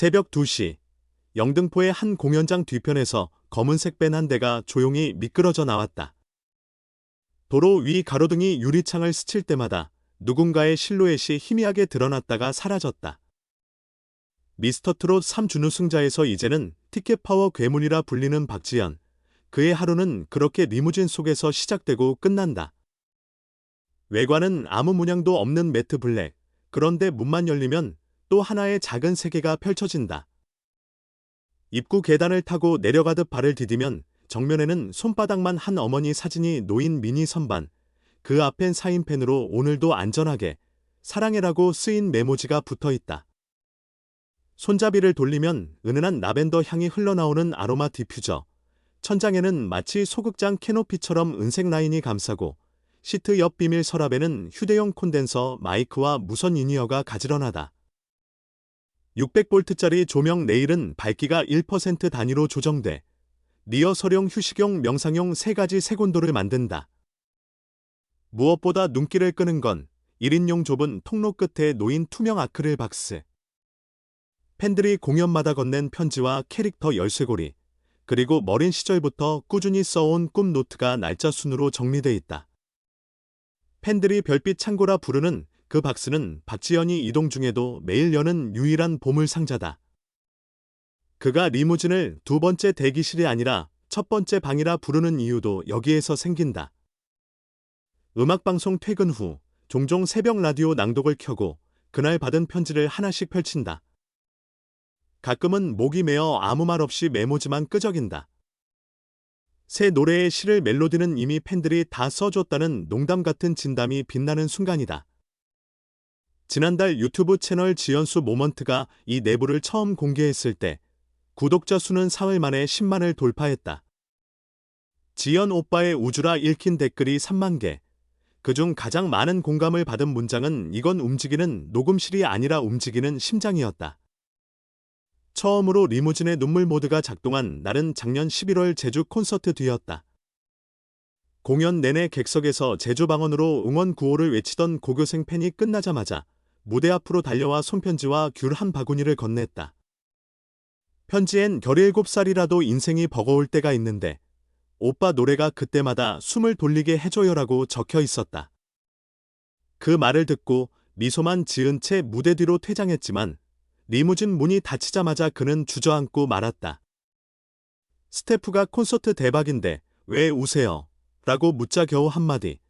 새벽 2시 영등포의 한 공연장 뒤편에서 검은색 밴 한 대가 조용히 미끄러져 나왔다. 도로 위 가로등이 유리창을 스칠 때마다 누군가의 실루엣이 희미하게 드러났다가 사라졌다. 미스터 트롯 3준 우 승자에서 이제는 티켓 파워 괴물이라 불리는 박지연. 그의 하루는 그렇게 리무진 속에서 시작되고 끝난다. 외관은 아무 문양도 없는 매트 블랙. 그런데 문만 열리면 또 하나의 작은 세계가 펼쳐진다. 입구 계단을 타고 내려가듯 발을 디디면 정면에는 손바닥만 한 어머니 사진이 놓인 미니 선반. 그 앞엔 사인펜으로 오늘도 안전하게 사랑해라고 쓰인 메모지가 붙어 있다. 손잡이를 돌리면 은은한 라벤더 향이 흘러나오는 아로마 디퓨저. 천장에는 마치 소극장 캐노피처럼 은색 라인이 감싸고 시트 옆 비밀 서랍에는 휴대용 콘덴서 마이크와 무선 인이어가 가지런하다. 600볼트짜리 조명 레일은 밝기가 1% 단위로 조정돼 리허설용, 휴식용, 명상용 세 가지 색온도를 만든다. 무엇보다 눈길을 끄는 건 1인용 좁은 통로 끝에 놓인 투명 아크릴 박스. 팬들이 공연마다 건넨 편지와 캐릭터 열쇠고리, 그리고 머린 시절부터 꾸준히 써온 꿈 노트가 날짜 순으로 정리돼 있다. 팬들이 별빛 창고라 부르는 그 박스는 박지연이 이동 중에도 매일 여는 유일한 보물 상자다. 그가 리무진을 두 번째 대기실이 아니라 첫 번째 방이라 부르는 이유도 여기에서 생긴다. 음악방송 퇴근 후 종종 새벽 라디오 낭독을 켜고 그날 받은 편지를 하나씩 펼친다. 가끔은 목이 메어 아무 말 없이 메모지만 끄적인다. 새 노래의 시를 멜로디는 이미 팬들이 다 써줬다는 농담 같은 진담이 빛나는 순간이다. 지난달 유튜브 채널 지연수 모먼트가 이 내부를 처음 공개했을 때 구독자 수는 사흘 만에 10만을 돌파했다. 지연 오빠의 우주라 읽힌 댓글이 3만 개. 그중 가장 많은 공감을 받은 문장은 이건 움직이는 녹음실이 아니라 움직이는 심장이었다. 처음으로 리무진의 눈물 모드가 작동한 날은 작년 11월 제주 콘서트 뒤였다. 공연 내내 객석에서 제주 방언으로 응원 구호를 외치던 고교생 팬이 끝나자마자 무대 앞으로 달려와 손편지와 귤 한 바구니를 건넸다. 편지엔 17살이라도 인생이 버거울 때가 있는데 오빠 노래가 그때마다 숨을 돌리게 해줘요라고 적혀 있었다. 그 말을 듣고 미소만 지은 채 무대 뒤로 퇴장했지만 리무진 문이 닫히자마자 그는 주저앉고 말았다. 스태프가 콘서트 대박인데 왜 우세요? 라고 묻자 겨우 한마디.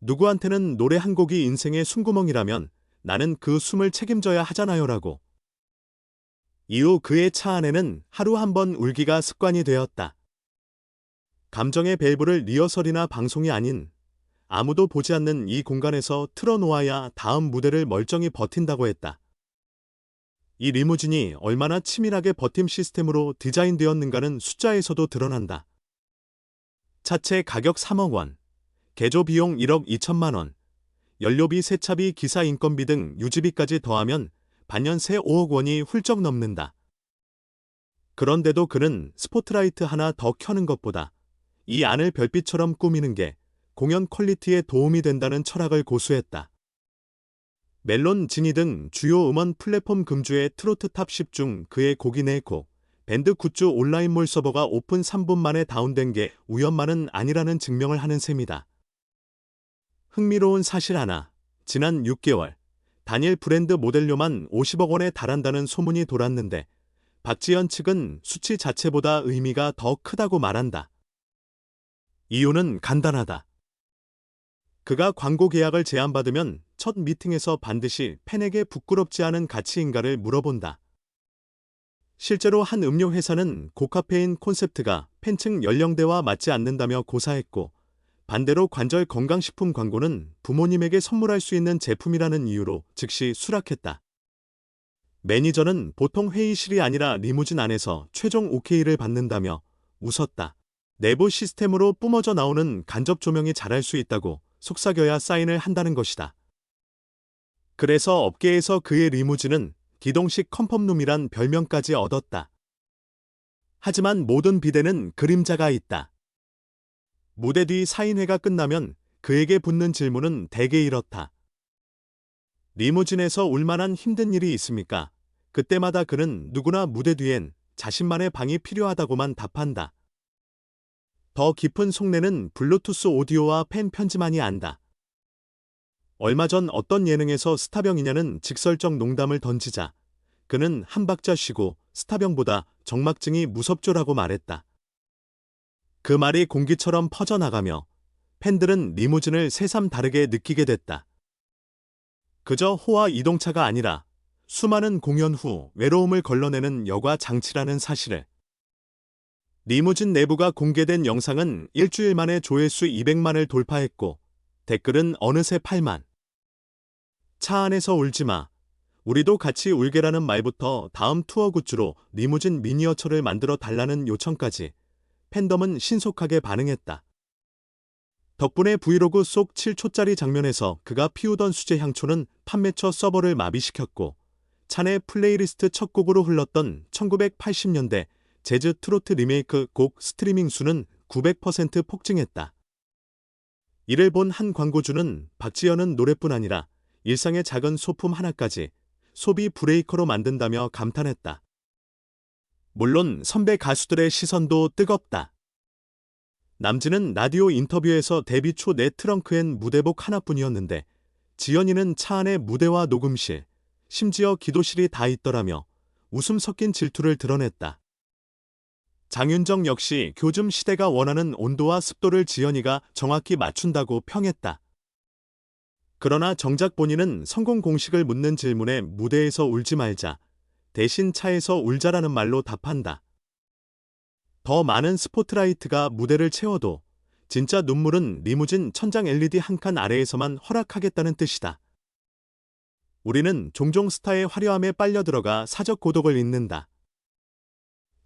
누구한테는 노래 한 곡이 인생의 숨구멍이라면 나는 그 숨을 책임져야 하잖아요라고. 이후 그의 차 안에는 하루 한 번 울기가 습관이 되었다. 감정의 밸브를 리허설이나 방송이 아닌 아무도 보지 않는 이 공간에서 틀어놓아야 다음 무대를 멀쩡히 버틴다고 했다. 이 리무진이 얼마나 치밀하게 버팀 시스템으로 디자인되었는가는 숫자에서도 드러난다. 차체 가격 3억 원, 개조 비용 1억 2천만 원, 연료비, 세차비, 기사 인건비 등 유지비까지 더하면 반년 새 5억 원이 훌쩍 넘는다. 그런데도 그는 스포트라이트 하나 더 켜는 것보다 이 안을 별빛처럼 꾸미는 게 공연 퀄리티에 도움이 된다는 철학을 고수했다. 멜론, 지니 등 주요 음원 플랫폼 금주의 트로트 탑 10 중 그의 곡이 4곡, 밴드 굿즈 온라인몰 서버가 오픈 3분 만에 다운된 게 우연만은 아니라는 증명을 하는 셈이다. 흥미로운 사실 하나. 지난 6개월, 단일 브랜드 모델료만 50억 원에 달한다는 소문이 돌았는데, 박지연 측은 수치 자체보다 의미가 더 크다고 말한다. 이유는 간단하다. 그가 광고 계약을 제안받으면 첫 미팅에서 반드시 팬에게 부끄럽지 않은 가치인가를 물어본다. 실제로 한 음료 회사는 고카페인 콘셉트가 팬층 연령대와 맞지 않는다며 고사했고, 반대로 관절 건강식품 광고는 부모님에게 선물할 수 있는 제품이라는 이유로 즉시 수락했다. 매니저는 보통 회의실이 아니라 리무진 안에서 최종 OK를 받는다며 웃었다. 내부 시스템으로 뿜어져 나오는 간접 조명이 잘할 수 있다고 속삭여야 사인을 한다는 것이다. 그래서 업계에서 그의 리무진은 기동식 컨펌룸이란 별명까지 얻었다. 하지만 모든 비대는 그림자가 있다. 무대 뒤 사인회가 끝나면 그에게 붙는 질문은 대개 이렇다. 리무진에서 울만한 힘든 일이 있습니까? 그때마다 그는 누구나 무대 뒤엔 자신만의 방이 필요하다고만 답한다. 더 깊은 속내는 블루투스 오디오와 팬 편지만이 안다. 얼마 전 어떤 예능에서 스타병이냐는 직설적 농담을 던지자 그는 한 박자 쉬고 스타병보다 정막증이 무섭죠라고 말했다. 그 말이 공기처럼 퍼져나가며 팬들은 리무진을 새삼 다르게 느끼게 됐다. 그저 호화 이동차가 아니라 수많은 공연 후 외로움을 걸러내는 여과 장치라는 사실을. 리무진 내부가 공개된 영상은 일주일 만에 조회수 200만을 돌파했고 댓글은 어느새 8만. 차 안에서 울지 마. 우리도 같이 울게라는 말부터 다음 투어 굿즈로 리무진 미니어처를 만들어 달라는 요청까지 팬덤은 신속하게 반응했다. 덕분에 브이로그 속 7초짜리 장면에서 그가 피우던 수제 향초는 판매처 서버를 마비시켰고 찬의 플레이리스트 첫 곡으로 흘렀던 1980년대 재즈 트로트 리메이크 곡 스트리밍 수는 900% 폭증했다. 이를 본 한 광고주는 박지연은 노래뿐 아니라 일상의 작은 소품 하나까지 소비 브레이커로 만든다며 감탄했다. 물론 선배 가수들의 시선도 뜨겁다. 남진은 라디오 인터뷰에서 데뷔 초 내 트렁크엔 무대복 하나뿐이었는데 지연이는 차 안에 무대와 녹음실, 심지어 기도실이 다 있더라며 웃음 섞인 질투를 드러냈다. 장윤정 역시 교즘 시대가 원하는 온도와 습도를 지연이가 정확히 맞춘다고 평했다. 그러나 정작 본인은 성공 공식을 묻는 질문에 무대에서 울지 말자, 대신 차에서 울자라는 말로 답한다. 더 많은 스포트라이트가 무대를 채워도 진짜 눈물은 리무진 천장 LED 한 칸 아래에서만 허락하겠다는 뜻이다. 우리는 종종 스타의 화려함에 빨려 들어가 사적 고독을 잊는다.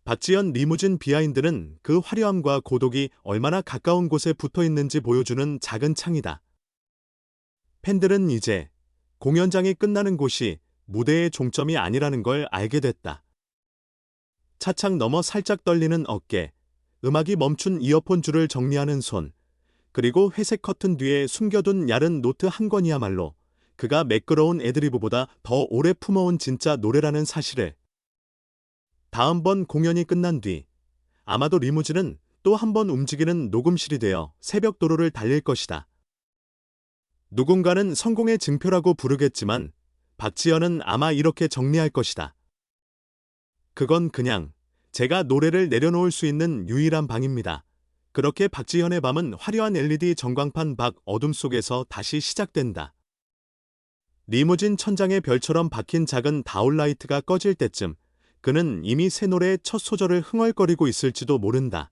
박지연 리무진 비하인드는 그 화려함과 고독이 얼마나 가까운 곳에 붙어 있는지 보여주는 작은 창이다. 팬들은 이제 공연장이 끝나는 곳이 무대의 종점이 아니라는 걸 알게 됐다. 차창 너머 살짝 떨리는 어깨, 음악이 멈춘 이어폰 줄을 정리하는 손, 그리고 회색 커튼 뒤에 숨겨둔 얇은 노트 한 권이야말로 그가 매끄러운 애드리브보다 더 오래 품어온 진짜 노래라는 사실을. 다음번 공연이 끝난 뒤 아마도 리무진은 또 한 번 움직이는 녹음실이 되어 새벽 도로를 달릴 것이다. 누군가는 성공의 증표라고 부르겠지만 박지연은 아마 이렇게 정리할 것이다. 그건 그냥 제가 노래를 내려놓을 수 있는 유일한 방입니다. 그렇게 박지현의 밤은 화려한 LED 전광판 밖 어둠 속에서 다시 시작된다. 리무진 천장에 별처럼 박힌 작은 다운라이트가 꺼질 때쯤 그는 이미 새 노래의 첫 소절을 흥얼거리고 있을지도 모른다.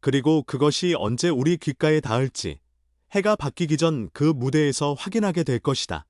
그리고 그것이 언제 우리 귓가에 닿을지 해가 바뀌기 전 그 무대에서 확인하게 될 것이다.